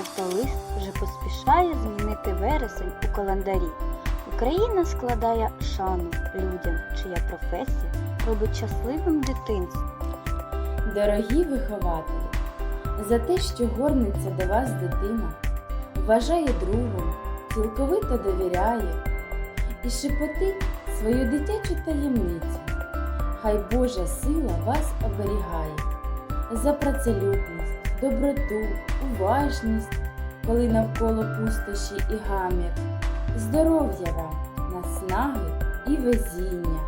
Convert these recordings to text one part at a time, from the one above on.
жовтолист вже поспішає змінити вересень у календарі. Україна складає шану людям, чия професія робить щасливим дитинство. Дорогі вихователі, за те, що горниться до вас дитина, вважає другом, цілковито довіряє і шепотить свою дитячу таємницю. Хай Божа сила вас оберігає за працелюбність, доброту, уважність, коли навколо пустощі і гамір, здоров'я вам, наснаги і везіння.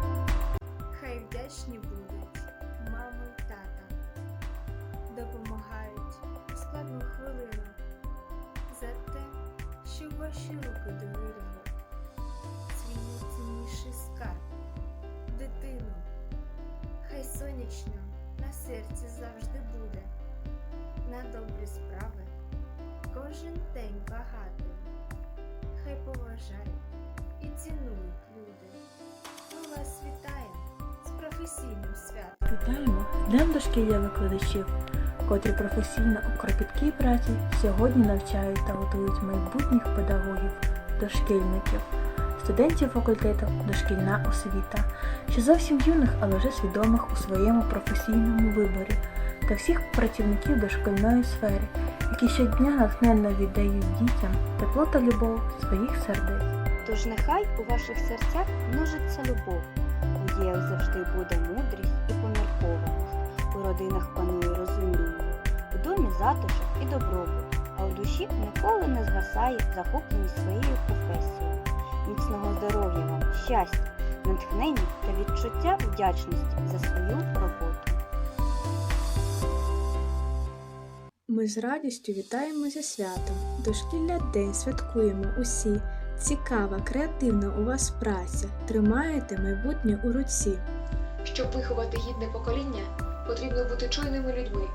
Хай вдячні будуть мама й тата, допомагають у складну хвилину за те, що ваші руки довіряють свій найцінніший скарб, дитину. Хай сонячно на серці завжди буде, на добрі справи кожен день багатий. Хай поважають і цінують люди. Ми вас вітаємо з професійним святом. Вітаємо Днем дошкілля викладачів, котрі професійно у кропіткій праці сьогодні навчають та готують майбутніх педагогів, дошкільників, студентів факультету Дошкільна освіта, ще зовсім юних, але вже свідомих у своєму професійному виборі, та всіх працівників дошкільної сфери, які щодня натхненно віддають дітям тепло та любов своїх сердець. Тож нехай у ваших серцях множиться любов, у діях завжди буде мудрість і поміркованість, у родинах панує розуміння, у домі затишок і добробут, а у душі ніколи не згасає захопленість своєю професією. Міцного здоров'я вам, щастя, натхнення та відчуття вдячності за свою роботу. Ми з радістю вітаємо зі святом. Дошкілля день святкуємо усі. Цікава, креативна у вас праця. Тримаєте майбутнє у руці. Щоб виховати гідне покоління, потрібно бути чуйними людьми.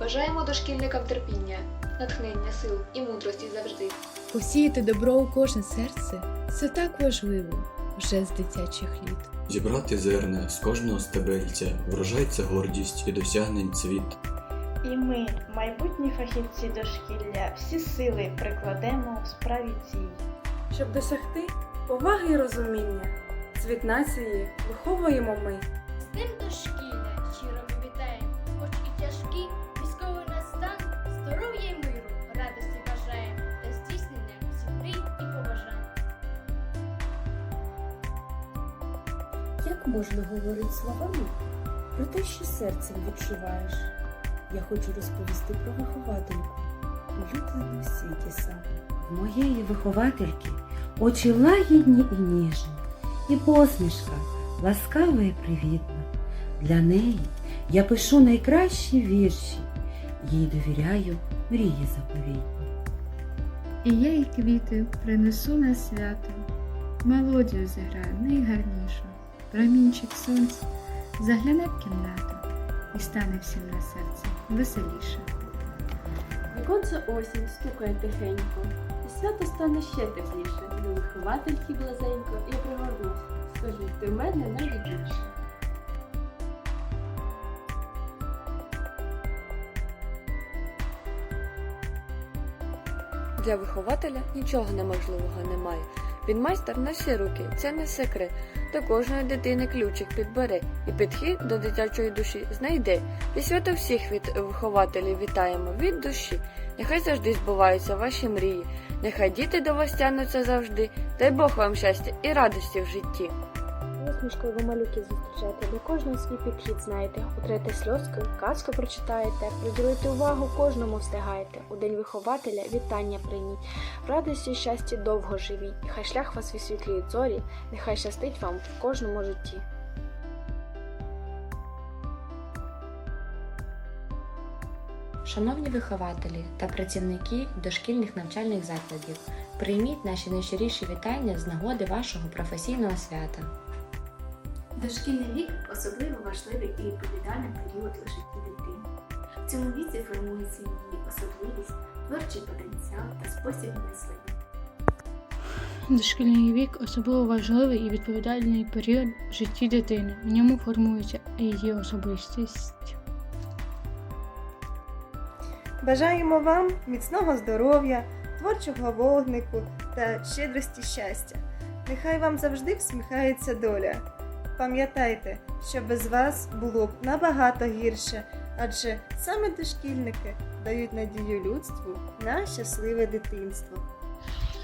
Бажаємо дошкільникам терпіння, натхнення сил і мудрості завжди. Посіяти добро у кожне серце це так важливо вже з дитячих літ. Зібрати зерна з кожного стебельця, врожай це гордість і досягнень цвіт. І ми, майбутні фахівці дошкілля, всі сили прикладемо в справі цій. Щоб досягти поваги і розуміння, світ нації виховуємо ми. З тим дошкілля щиро ми вітаємо, хоч і тяжкий військовий настан, здоров'я й миру, радості бажаємо та здійснення всіх мрій і побажань. Як можна говорити словами про те, що серцем відчуваєш? Я хочу розповісти про виховательку, улюблену сам. В моєї виховательки очі лагідні і ніжні, і посмішка ласкава і привітна. Для неї я пишу найкращі вірші, їй довіряю мрії заповітні. І я їй квіти принесу на свято, мелодію зіграю найгарнішу, промінчик сонця загляне в кімнату і стане всім на серці веселіше. Віконце осінь стукає тихенько, і свято стане ще тепліше. До виховательки близенько я пригорнусь. Скажіть, ти в мене найрідніше. Для вихователя нічого неможливого немає. Він майстер на всі руки, це не секрет. До кожної дитини ключик підбере і підхід до дитячої душі знайде. І свято всіх від вихователів вітаємо від душі. Нехай завжди збуваються ваші мрії, нехай діти до вас тянуться завжди. Дай Бог вам щастя і радості в житті. Посмішкою ви малюки зустрічаєте, до кожного свій підхід знаєте, утрете сльозкою, казку прочитаєте, приділити увагу кожному встигаєте. У день вихователя вітання прийміть. В радості і щасті довго живіть. Хай шлях вас висвітлюють зорі, нехай щастить вам в кожному житті. Шановні вихователі та працівники дошкільних навчальних закладів, прийміть наші найщиріші вітання з нагоди вашого професійного свята. Дошкільний вік особливо важливий і відповідальний період у житті дитини. В цьому віці формується її особливість, творчий потенціал та спосіб мислення. Дошкільний вік особливо важливий і відповідальний період в житті дитини. В ньому формується її особистість. Бажаємо вам міцного здоров'я, творчого вогнику та щедрості щастя. Нехай вам завжди всміхається доля. Пам'ятайте, що без вас було б набагато гірше, адже саме дошкільники дають надію людству на щасливе дитинство.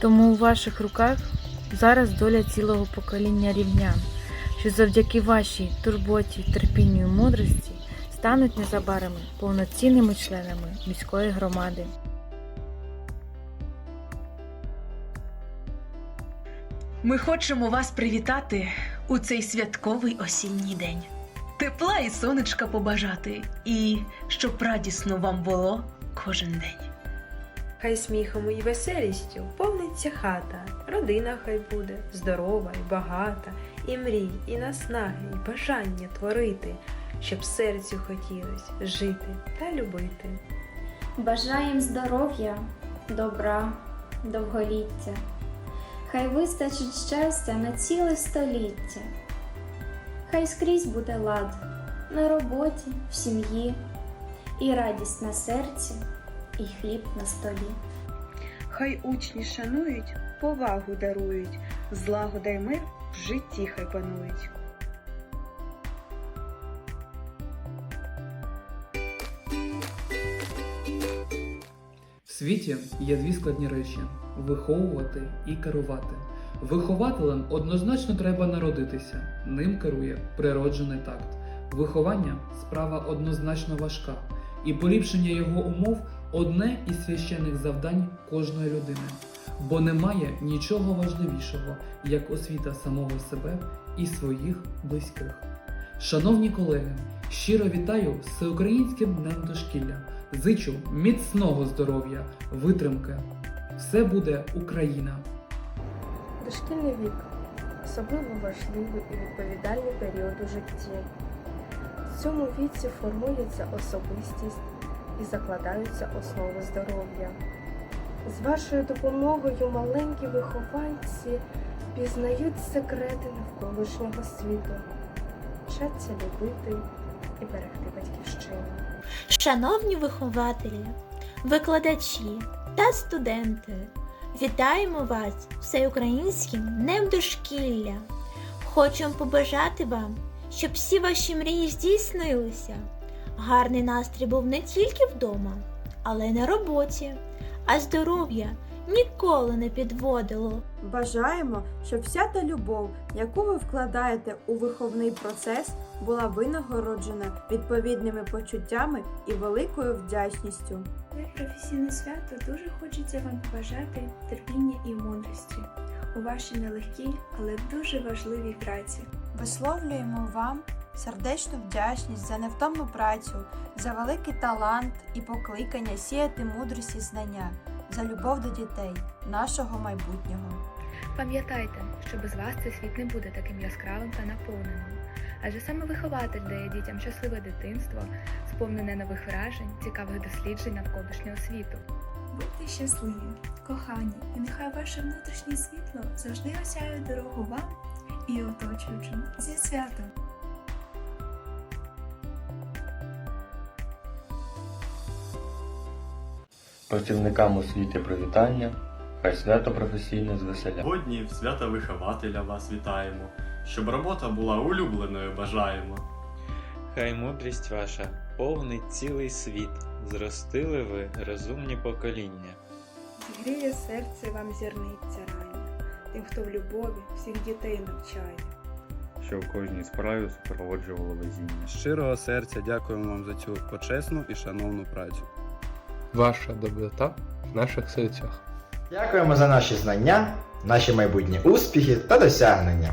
Тому у ваших руках зараз доля цілого покоління рівнян, що завдяки вашій турботі, терпінню і мудрості стануть незабаром повноцінними членами міської громади. Ми хочемо вас привітати у цей святковий осінній день. Тепла і сонечка побажати, і щоб радісно вам було кожен день. Хай сміхом і веселістю повниться хата, родина хай буде здорова і багата, і мрій, і наснаги, і бажання творити, щоб серцю хотілось жити та любити. Бажаєм здоров'я, добра, довголіття. Хай вистачить щастя на ціле століття. Хай скрізь буде лад на роботі, в сім'ї, і радість на серці, і хліб на столі. Хай учні шанують, повагу дарують, злагода й мир в житті хай панують. В світі є дві складні речі виховувати і керувати. Вихователем однозначно треба народитися, ним керує природжений такт. Виховання справа однозначно важка, і поліпшення його умов одне із священних завдань кожної людини, бо немає нічого важливішого, як освіта самого себе і своїх близьких. Шановні колеги, щиро вітаю Всеукраїнським днем дошкілля. Зичу міцного здоров'я, витримки. Все буде Україна! Дошкільний вік особливо важливий і відповідальний період у житті. В цьому віці формується особистість і закладаються основи здоров'я. З вашою допомогою маленькі вихованці пізнають секрети навколишнього світу, вчаться любити і берегти батьківщину. Шановні вихователі, викладачі та студенти, вітаємо вас всеукраїнським днем дошкілля. Хочемо побажати вам, щоб всі ваші мрії здійснилися. Гарний настрій був не тільки вдома, але й на роботі, а здоров'я ніколи не підводило. Бажаємо, щоб вся та любов, яку ви вкладаєте у виховний процес, була винагороджена відповідними почуттями і великою вдячністю. Як професійне свято дуже хочеться вам побажати терпіння і мудрості у вашій нелегкій, але дуже важливій праці. Висловлюємо вам сердечну вдячність за невтомну працю, за великий талант і покликання сіяти мудрість і знання, за любов до дітей, нашого майбутнього. Пам'ятайте, що без вас цей світ не буде таким яскравим та наповненим. Адже саме вихователь дає дітям щасливе дитинство, сповнене нових вражень, цікавих досліджень навколишнього світу. Будьте щасливі, кохані, і нехай ваше внутрішнє світло завжди осяє дорогу вам і оточуючим зі святом. Працівникам освіти привітання, хай свято професійне звеселя. Сьогодні в свята вихователя вас вітаємо, щоб робота була улюбленою бажаємо. Хай мудрість ваша повнить цілий світ, зростили ви розумні покоління. Зігріє серце вам зірниця рання, тим, хто в любові всіх дітей навчає. що в кожній справі супроводжувало везіння. Щирого серця дякуємо вам за цю почесну і шановну працю. Ваша доброта в наших серцях. Дякуємо за наші знання, наші майбутні успіхи та досягнення.